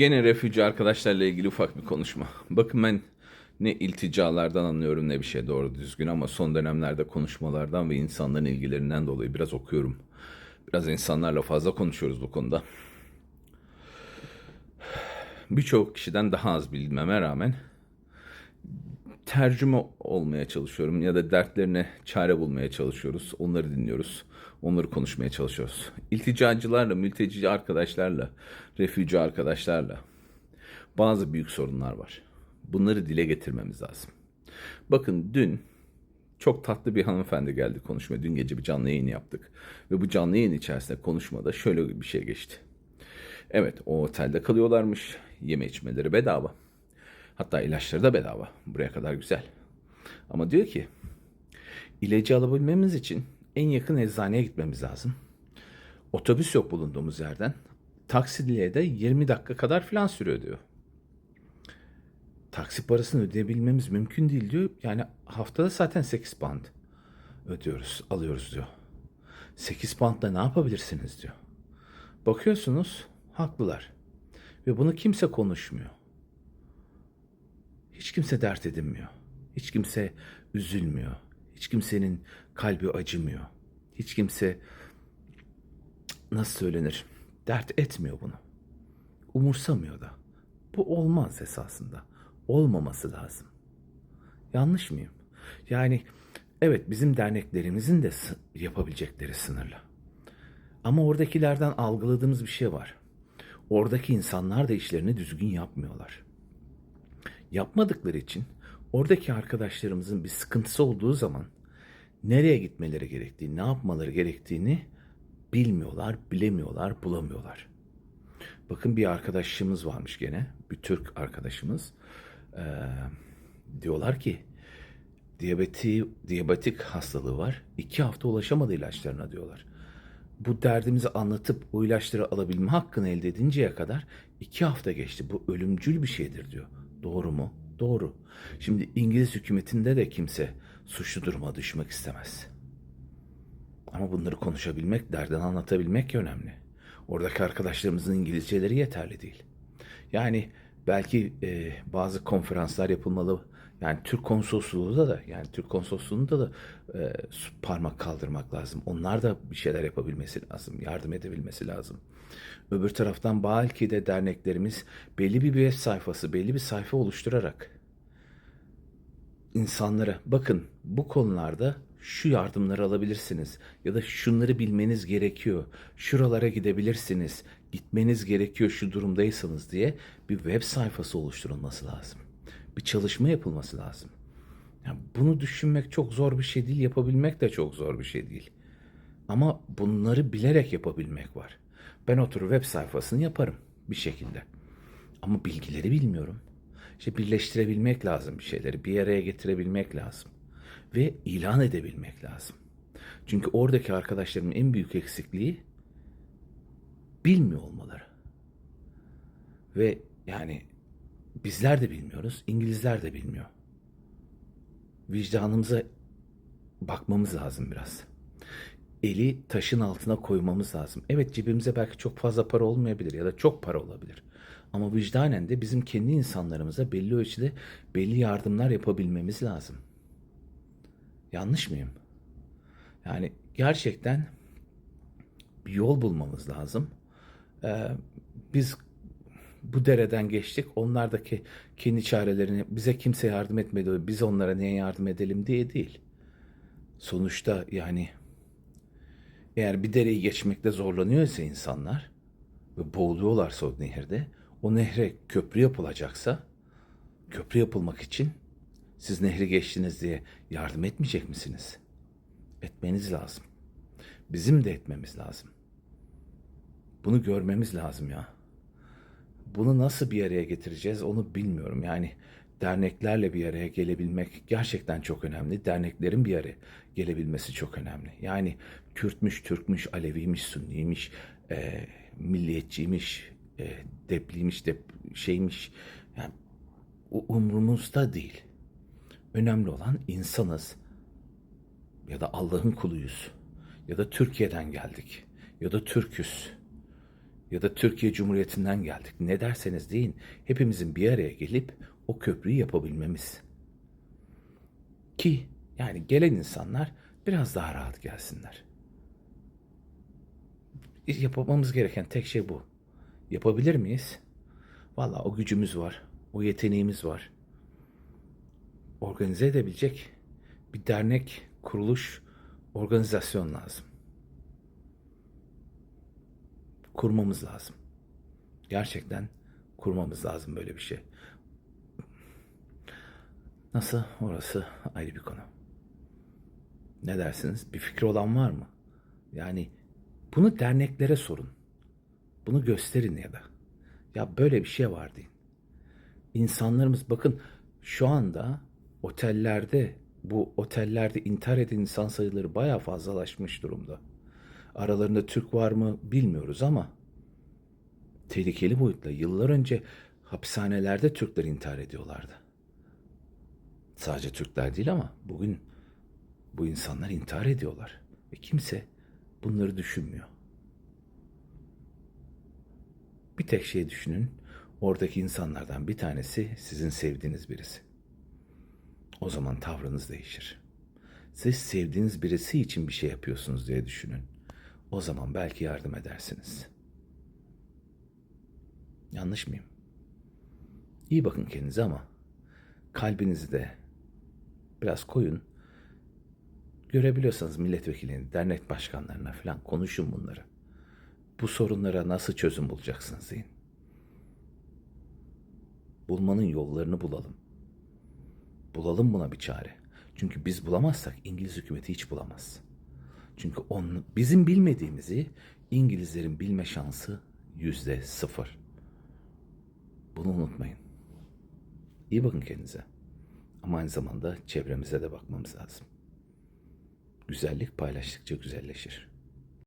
Gene refüji arkadaşlarla ilgili ufak bir konuşma. Bakın ben ne ilticalardan anlıyorum ne bir şey doğru düzgün ama son dönemlerde konuşmalardan ve insanların ilgilerinden dolayı biraz okuyorum. Biraz insanlarla fazla konuşuyoruz bu konuda. Birçok kişiden daha az bilmeme rağmen tercüme olmaya çalışıyorum ya da dertlerine çare bulmaya çalışıyoruz. Onları dinliyoruz. Onları konuşmaya çalışıyoruz. İlticacılarla, mülteci arkadaşlarla, refüji arkadaşlarla bazı büyük sorunlar var. Bunları dile getirmemiz lazım. Bakın dün çok tatlı bir hanımefendi geldi konuşmaya. Dün gece bir canlı yayın yaptık. Ve bu canlı yayın içerisinde konuşmada şöyle bir şey geçti. Evet o otelde kalıyorlarmış. Yeme içmeleri bedava. Hatta ilaçları da bedava. Buraya kadar güzel. Ama diyor ki ilacı alabilmemiz için en yakın eczaneye gitmemiz lazım. Otobüs yok bulunduğumuz yerden. Taksiliye de 20 dakika kadar falan sürüyor diyor. Taksi parasını ödeyebilmemiz mümkün değil diyor. Yani haftada zaten 8 pound ödüyoruz, alıyoruz diyor. 8 poundla ne yapabilirsiniz diyor. Bakıyorsunuz haklılar. Ve bunu kimse konuşmuyor. Hiç kimse dert edinmiyor. Hiç kimse üzülmüyor. Hiç kimsenin kalbi acımıyor. Hiç kimse nasıl söylenir? Dert etmiyor bunu. Umursamıyor da. Bu olmaz esasında. Olmaması lazım. Yanlış mıyım? Yani evet bizim derneklerimizin de yapabilecekleri sınırlı. Ama oradakilerden algıladığımız bir şey var. Oradaki insanlar da işlerini düzgün yapmıyorlar yapmadıkları için oradaki arkadaşlarımızın bir sıkıntısı olduğu zaman nereye gitmeleri gerektiğini, ne yapmaları gerektiğini bilmiyorlar, bilemiyorlar, bulamıyorlar. Bakın bir arkadaşımız varmış gene, bir Türk arkadaşımız. Ee, diyorlar ki diyabeti, diyabetik hastalığı var. İki hafta ulaşamadı ilaçlarına diyorlar. Bu derdimizi anlatıp o ilaçları alabilme hakkını elde edinceye kadar iki hafta geçti. Bu ölümcül bir şeydir diyor. Doğru mu? Doğru. Şimdi İngiliz hükümetinde de kimse suçlu duruma düşmek istemez. Ama bunları konuşabilmek, derdini anlatabilmek önemli. Oradaki arkadaşlarımızın İngilizceleri yeterli değil. Yani belki e, bazı konferanslar yapılmalı. Yani Türk konsolosluğu da da yani Türk konsolosluğunda da e, parmak kaldırmak lazım. Onlar da bir şeyler yapabilmesi lazım, yardım edebilmesi lazım. Öbür taraftan belki de derneklerimiz belli bir web sayfası, belli bir sayfa oluşturarak insanlara bakın bu konularda şu yardımları alabilirsiniz ya da şunları bilmeniz gerekiyor. Şuralara gidebilirsiniz. Gitmeniz gerekiyor şu durumdaysanız diye bir web sayfası oluşturulması lazım. Bir çalışma yapılması lazım. Yani bunu düşünmek çok zor bir şey değil, yapabilmek de çok zor bir şey değil. Ama bunları bilerek yapabilmek var. Ben otur web sayfasını yaparım bir şekilde. Ama bilgileri bilmiyorum. İşte birleştirebilmek lazım bir şeyleri, bir araya getirebilmek lazım. Ve ilan edebilmek lazım. Çünkü oradaki arkadaşlarımın en büyük eksikliği bilmiyor olmaları. Ve yani bizler de bilmiyoruz, İngilizler de bilmiyor. Vicdanımıza bakmamız lazım biraz. Eli taşın altına koymamız lazım. Evet cebimize belki çok fazla para olmayabilir ya da çok para olabilir. Ama vicdanen de bizim kendi insanlarımıza belli ölçüde belli yardımlar yapabilmemiz lazım. Yanlış mıyım? Yani gerçekten bir yol bulmamız lazım. Ee, biz bu dereden geçtik. Onlardaki kendi çarelerini bize kimse yardım etmedi. Biz onlara niye yardım edelim diye değil. Sonuçta yani eğer bir dereyi geçmekte zorlanıyorsa insanlar ve boğuluyorlarsa o nehirde o nehre köprü yapılacaksa köprü yapılmak için siz nehri geçtiniz diye yardım etmeyecek misiniz? Etmeniz lazım. Bizim de etmemiz lazım. Bunu görmemiz lazım ya. Bunu nasıl bir araya getireceğiz onu bilmiyorum. Yani derneklerle bir araya gelebilmek gerçekten çok önemli. Derneklerin bir araya gelebilmesi çok önemli. Yani Kürtmüş, Türkmüş, Aleviymiş, Sünniymiş, e, milliyetçiymiş, e, depliymiş, dep şeymiş. Yani umrumuzda değil. Önemli olan insanız ya da Allah'ın kuluyuz ya da Türkiye'den geldik ya da Türküz ya da Türkiye Cumhuriyeti'nden geldik. Ne derseniz deyin hepimizin bir araya gelip o köprüyü yapabilmemiz. Ki yani gelen insanlar biraz daha rahat gelsinler. Yapmamız gereken tek şey bu. Yapabilir miyiz? Valla o gücümüz var. O yeteneğimiz var. Organize edebilecek bir dernek, kuruluş, organizasyon lazım. Kurmamız lazım. Gerçekten kurmamız lazım böyle bir şey. Nasıl? Orası ayrı bir konu. Ne dersiniz? Bir fikri olan var mı? Yani bunu derneklere sorun. Bunu gösterin ya da. Ya böyle bir şey var deyin. İnsanlarımız bakın şu anda otellerde bu otellerde intihar eden insan sayıları bayağı fazlalaşmış durumda. Aralarında Türk var mı bilmiyoruz ama tehlikeli boyutla yıllar önce hapishanelerde Türkler intihar ediyorlardı. Sadece Türkler değil ama bugün bu insanlar intihar ediyorlar ve kimse bunları düşünmüyor. Bir tek şey düşünün. Oradaki insanlardan bir tanesi sizin sevdiğiniz birisi. O zaman tavrınız değişir. Siz sevdiğiniz birisi için bir şey yapıyorsunuz diye düşünün. O zaman belki yardım edersiniz. Yanlış mıyım? İyi bakın kendinize ama kalbinizi de biraz koyun. Görebiliyorsanız milletvekilini, dernek başkanlarına falan konuşun bunları. Bu sorunlara nasıl çözüm bulacaksınız deyin. Bulmanın yollarını bulalım. Bulalım buna bir çare. Çünkü biz bulamazsak İngiliz hükümeti hiç bulamaz. Çünkü on, bizim bilmediğimizi İngilizlerin bilme şansı yüzde sıfır. Bunu unutmayın. İyi bakın kendinize. Ama aynı zamanda çevremize de bakmamız lazım. Güzellik paylaştıkça güzelleşir.